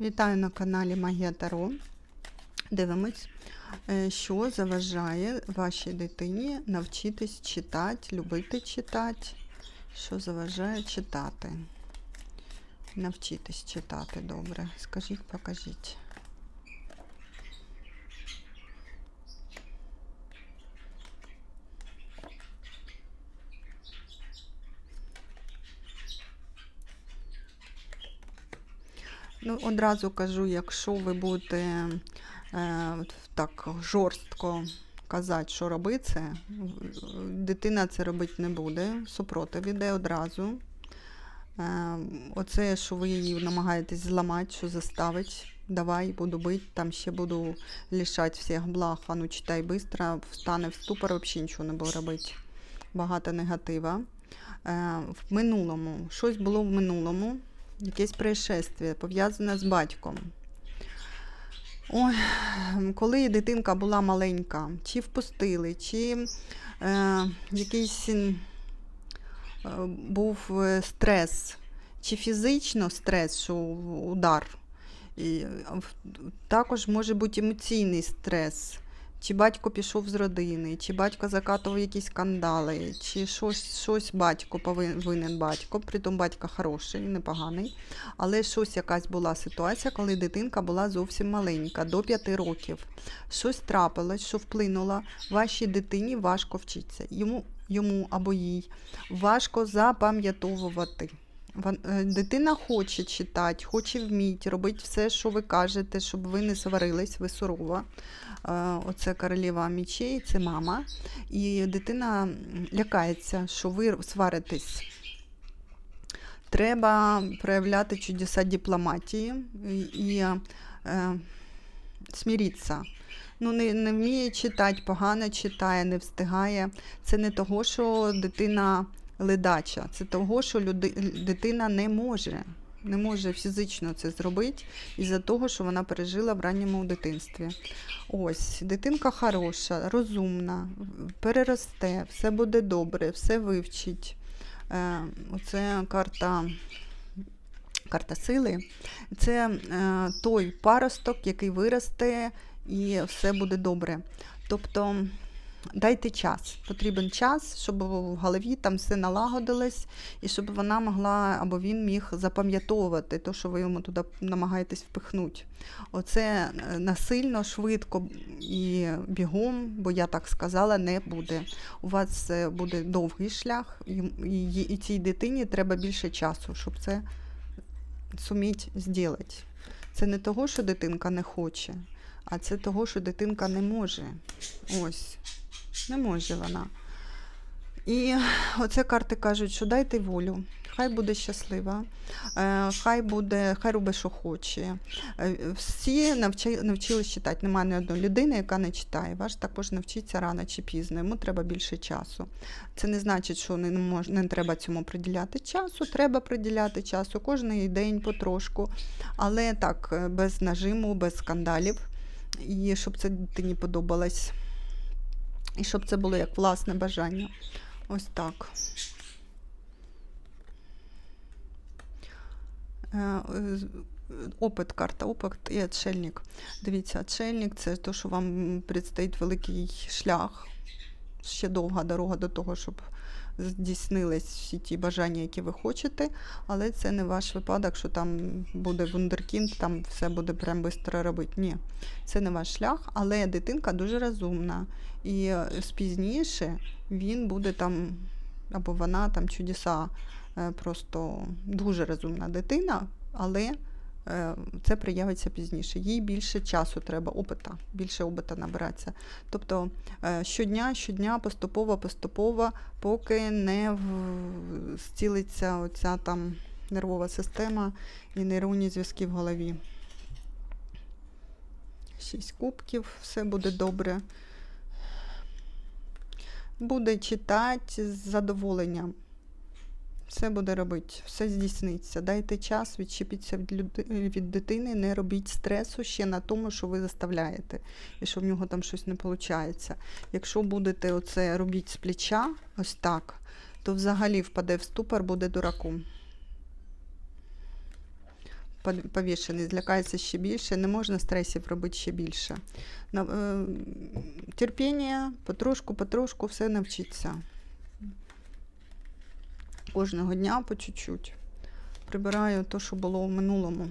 Вітаю на каналі Магія Таро. Дивимось, е, що заважає вашій дитині навчитись читати, любити читати. Що заважає читати? Навчитись читати добре. Скажіть, покажіть. Ну, одразу кажу, якщо ви будете е, так жорстко казати, що робити, дитина це робити не буде, супротив іде одразу. Е, оце, що ви її намагаєтесь зламати, що заставить, давай, буду бити, там ще буду лишати всіх благ, а ну читай швидко, встане в ступор, взагалі нічого не буде робити. Багато негатива. Е, в минулому, щось було в минулому, якесь происшествие пов'язане з батьком. Ой, коли дитинка була маленька, чи впустили, чи е, якийсь е, був е, стрес, чи фізично стрес, що удар. І, е, також може бути емоційний стрес. Чи батько пішов з родини, чи батько закатував якісь скандали, чи щось, щось батько повинен винен батько, притом батько хороший, непоганий. Але щось якась була ситуація, коли дитинка була зовсім маленька, до 5 років. Щось трапилось, що вплинуло, вашій дитині важко вчитися. Йому, йому або їй важко запам'ятовувати. Е, Дитина хоче читати, хоче вміти, робити все, що ви кажете, щоб ви не сварились, ви сурова. Е, Оце королева мічей, це мама. І дитина лякається, що ви сваритесь. Треба проявляти чудеса дипломатії і, е, смиритися. Ну, не, не вміє читати, погано читає, не встигає. Це не того, що дитина ледача, це того, що люди, дитина не може. Не може фізично це зробити із-за того, що вона пережила в ранньому дитинстві. Ось, дитинка хороша, розумна, переросте, все буде добре, все вивчить. Е, оце карта, карта сили. Це е, той паросток, який виросте, і все буде добре. Тобто дайте час. Потрібен час, щоб в голові там все налагодилось, і щоб вона могла або він міг запам'ятовувати те, що ви йому туди намагаєтесь впихнути. Оце е, насильно, швидко і бігом, бо я так сказала, не буде. У вас е, буде довгий шлях, і, цій дитині треба більше часу, щоб це суміть зробити. Це не того, що дитинка не хоче, а це того, що дитинка не може. Ось, не може вона. І оце карти кажуть, що дайте волю, хай буде щаслива, е, хай буде, хай робить, що хоче. Е, Всі навчи, навчились читати. Немає ні одної людини, яка не читає. Ваш також навчиться рано чи пізно. Йому треба більше часу. Це не значить, що не, мож, не треба цьому приділяти часу. Треба приділяти часу кожен день потрошку, але так, е, без нажиму, без скандалів. І щоб це дитині подобалось. І щоб це було як власне бажання. Ось так. Е, Опит, карта, опит і отшельник. Дивіться, отшельник це те, що вам предстоїть великий шлях. Ще довга дорога до того, щоб здійснились всі ті бажання, які ви хочете, але це не ваш випадок, що там буде вундеркінд, там все буде прям швидко робити. Ні, це не ваш шлях, але дитинка дуже розумна. І е, пізніше він буде там, або вона там чудеса, е, просто дуже розумна дитина, але це проявиться пізніше. Їй більше часу треба, опита, більше опита набиратися. Тобто е, щодня, щодня, поступово, поступово, поки не зцілиться оця там нервова система і нейронні зв'язки в голові. Шість кубків, все буде добре. Буде читати з задоволенням. Все буде робити, все здійсниться. Дайте час, відчепіться від, люди- від дитини, не робіть стресу ще на тому, що ви заставляєте, і що в нього там щось не виходить. Якщо будете оце робити з плеча, ось так, то взагалі впаде в ступор, буде дураком. повішений, злякається ще більше, не можна стресів робити ще більше. Е, терпіння, потрошку, потрошку все навчиться. Кожного дня по чуть-чуть. Прибираю те, що було в минулому.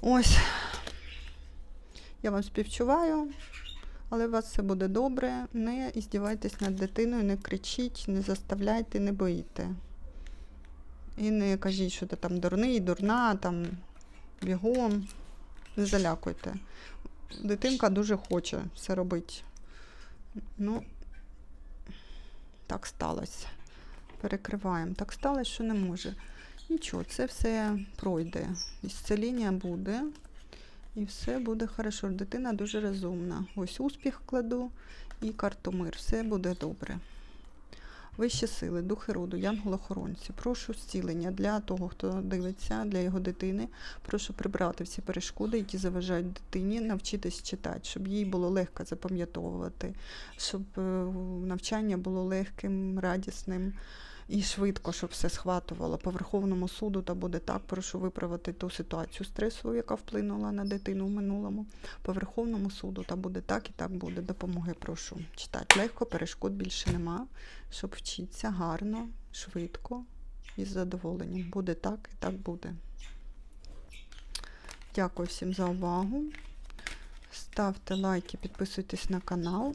Ось. Я вам співчуваю, але у вас все буде добре. Не іздівайтесь над дитиною, не кричіть, не заставляйте, не боїте. І не кажіть, що ти там дурний, дурна, там бігом. Не залякуйте. Дитинка дуже хоче все робити. Ну, так сталося. Перекриваємо. Так сталося, що не може. Нічого, це все пройде. Ісцеління буде. І все буде хорошо. Дитина дуже розумна. Ось успіх кладу і карту мир. Все буде добре. Вищі сили, духи роду, янголохоронці. Прошу зцілення для того, хто дивиться, для його дитини. Прошу прибрати всі перешкоди, які заважають дитині, навчитись читати, щоб їй було легко запам'ятовувати, щоб е, навчання було легким, радісним і швидко, щоб все схватувало. По Верховному суду та буде так. Прошу виправити ту ситуацію стресову, яка вплинула на дитину в минулому. По Верховному суду та буде так і так буде. Допомоги прошу читати. Легко, перешкод більше нема, щоб вчитися гарно, швидко і з задоволенням. Буде так і так буде. Дякую всім за увагу. Ставте лайки, підписуйтесь на канал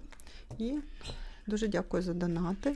і дуже дякую за донати.